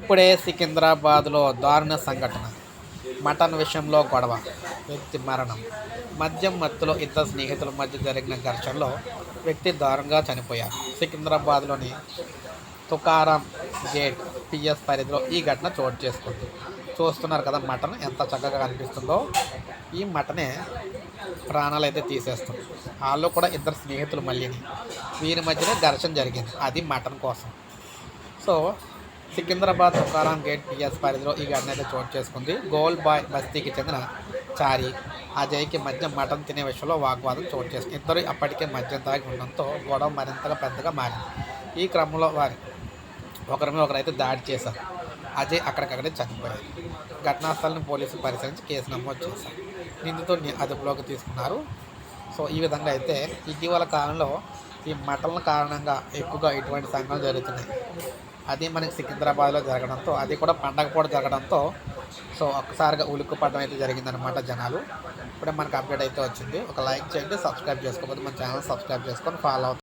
ఇప్పుడే సికింద్రాబాద్లో దారుణ సంఘటన. మటన్ విషయంలో గొడవ వ్యక్తి మరణం. మద్యం మత్తులో ఇద్దరు స్నేహితుల మధ్య జరిగిన ఘర్షణలో వ్యక్తి దారుణంగా చనిపోయారు. సికింద్రాబాద్లోని తుకారాం గేట్ పిఎస్ పరిధిలో ఈ ఘటన చోటు చేసుకుంది. చూస్తున్నారు కదా మటన్ ఎంత చక్కగా కనిపిస్తుందో. ఈ మటనే ప్రాణాలు అయితే తీసేస్తుంది. వాళ్ళు కూడా ఇద్దరు స్నేహితులు మళ్ళీని. వీరి మధ్యనే ఘర్షణ జరిగింది. అది మటన్ కోసం. So Secunderabad Tukaram gate PS పరిధిలో ఈ ఘటన అయితే చోటు చేసుకుంది. గోల్ బాయ్ బస్తీకి చెందిన చారి అజయ్కి మధ్య మటన్ తినే విషయంలో వాగ్వాదం చోటు చేసుకుంది. ఇద్దరు అప్పటికే మద్యం తాగి ఉండడంతో గొడవ మరింతగా పెద్దగా మారింది. ఈ క్రమంలో వారి ఒకరి మీద ఒకరైతే దాడి చేశారు. అజయ్ అక్కడికక్కడే చనిపోయారు. ఘటనా స్థలాన్ని పోలీసులు పరిశీలించి కేసు నమోదు చేశారు. నిందితుడిని అదుపులోకి తీసుకున్నారు. సో ఈ విధంగా అయితే ఇటీవల కాలంలో ఈ మటన్ల కారణంగా ఎక్కువగా ఇటువంటి సంఘటనలు జరుగుతున్నాయి. అది మనకి సికింద్రాబాద్లో జరగడంతో అది కూడా పండగ పూట జరగడంతో సో ఒక్కసారిగా ఉలుక్కుపడడం అయితే జరిగిందనమాట జనాలు. ఇప్పుడే మనకు అప్డేట్ అయితే వచ్చింది. ఒక లైక్ చేయండి సబ్స్క్రైబ్ చేసుకోకపోతే మన ఛానల్ సబ్స్క్రైబ్ చేసుకొని ఫాలో అవుతుంది